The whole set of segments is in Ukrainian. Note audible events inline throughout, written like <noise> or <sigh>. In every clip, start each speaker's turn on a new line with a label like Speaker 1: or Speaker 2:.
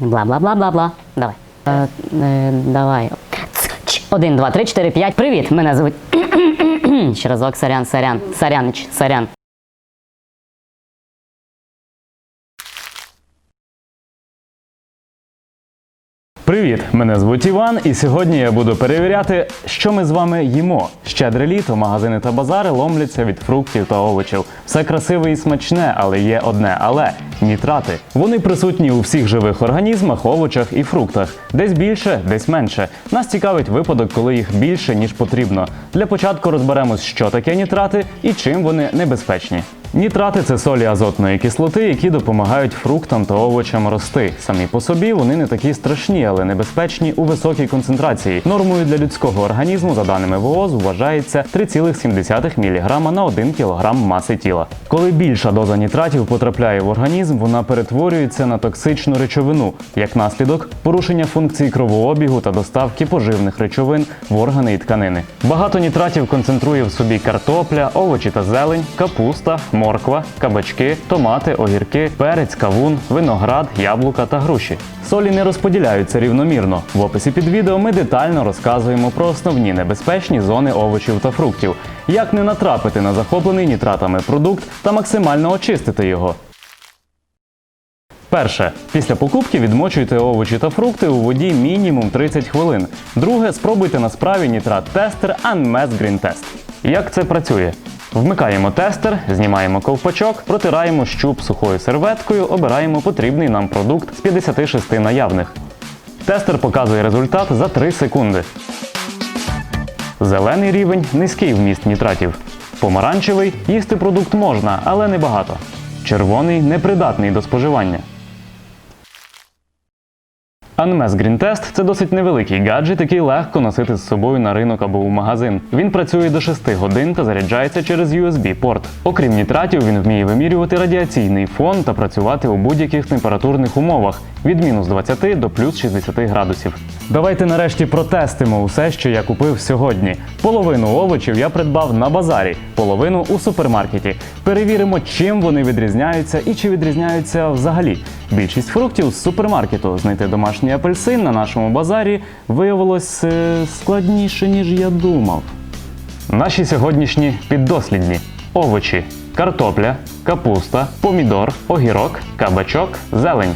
Speaker 1: Бла-бла-бла-бла-бла. Давай. Е, е, давай. Один, два, три, чотири, п'ять. Привіт! Мене звуть. <clears throat> Ще разок, сорян, сорян. Сорянич, сорян.
Speaker 2: Привіт! Мене звуть Іван, і сьогодні я буду перевіряти, що ми з вами їмо. Щедре літо, магазини та базари ломляться від фруктів та овочів. Все красиве і смачне, але є одне але нітрати. Вони присутні у всіх живих організмах, овочах і фруктах. Десь більше, десь менше. Нас цікавить випадок, коли їх більше ніж потрібно. Для початку розберемось, що таке нітрати і чим вони небезпечні. Нітрати це солі азотної кислоти, які допомагають фруктам та овочам рости. Самі по собі вони не такі страшні, але небезпечні у високій концентрації. Нормою для людського організму, за даними ВООЗ, вважається 3,7 мг на 1 кг маси тіла. Коли більша доза нітратів потрапляє в організм, вона перетворюється на токсичну речовину. Як наслідок, порушення функцій кровообігу та доставки поживних речовин в органи і тканини. Багато нітратів концентрує в собі картопля, овочі та зелень, капуста, морква, кабачки, томати, огірки, перець, кавун, виноград, яблука та груші. Солі не розподіляються рівномірно. В описі під відео ми детально розказуємо про основні небезпечні зони овочів та фруктів, як не натрапити на захоплений нітратами продукт та максимально очистити його. Перше. Після покупки відмочуйте овочі та фрукти у воді мінімум 30 хвилин. Друге. Спробуйте на справі нітрат-тестер Unmess Green Test. Як це працює? Вмикаємо тестер, знімаємо ковпачок, протираємо щуп сухою серветкою, обираємо потрібний нам продукт з 56 наявних. Тестер показує результат за 3 секунди. Зелений рівень низький вміст нітратів. Помаранчевий їсти продукт можна, але не багато. Червоний непридатний до споживання. Anmes Green Test – це досить невеликий гаджет, який легко носити з собою на ринок або у магазин. Він працює до 6 годин та заряджається через USB-порт. Окрім нітратів, він вміє вимірювати радіаційний фон та працювати у будь-яких температурних умовах від мінус 20 до плюс 60 градусів. Давайте нарешті протестимо усе, що я купив сьогодні. Половину овочів я придбав на базарі, половину у супермаркеті. Перевіримо, чим вони відрізняються і чи відрізняються взагалі. Більшість фруктів з супермаркету знайти домашній апельсин на нашому базарі виявилось е, складніше, ніж я думав. Наші сьогоднішні піддослідні овочі: картопля, капуста, помідор, огірок, кабачок, зелень.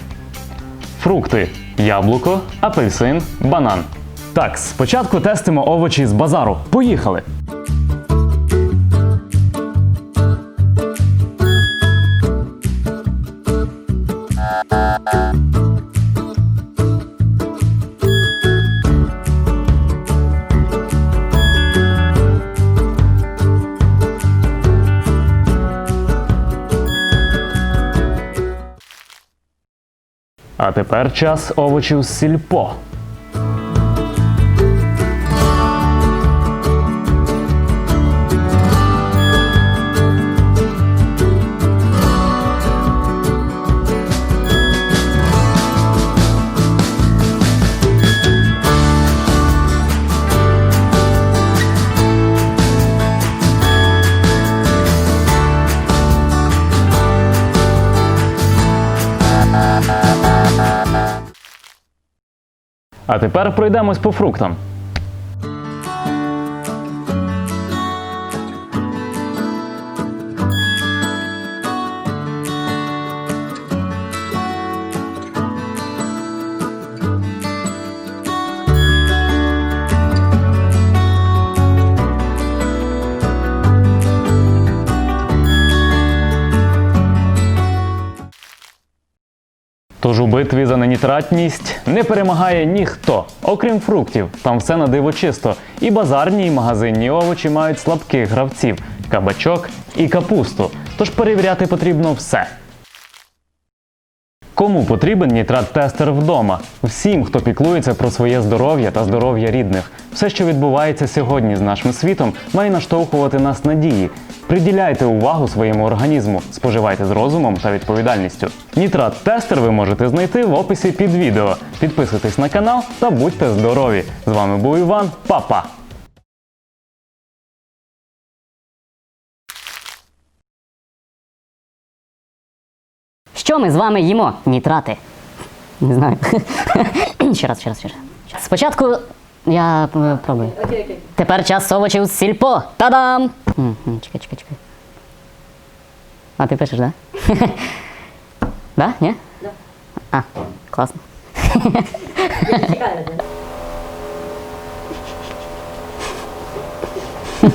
Speaker 2: Фрукти: яблуко, апельсин, банан. Так, спочатку тестимо овочі з базару. Поїхали! А тепер час овочів з сільпо. А тепер пройдемось по фруктам. Тож у битві за ненітратність не перемагає ніхто, окрім фруктів. Там все на диво чисто. І базарні, і магазинні овочі мають слабких гравців кабачок і капусту. Тож перевіряти потрібно все. Кому потрібен нітрат-тестер вдома? Всім, хто піклується про своє здоров'я та здоров'я рідних. Все, що відбувається сьогодні з нашим світом, має наштовхувати нас на дії. Приділяйте увагу своєму організму, споживайте з розумом та відповідальністю. Нітрат-тестер ви можете знайти в описі під відео. Підписуйтесь на канал та будьте здорові! З вами був Іван, Па-па!
Speaker 1: Що ми з вами їмо? Нітрати. Не знаю. <laughs> ще раз, ще раз, ще раз. Спочатку я е, пробую.
Speaker 3: Окей, окей.
Speaker 1: Тепер час овочів з сільпо. Та-дам! М, м, Чекай, чекай, чекай. А ти пишеш, да? <laughs> Да? Ні?
Speaker 3: Да.
Speaker 1: А, класно.
Speaker 3: Я. <laughs>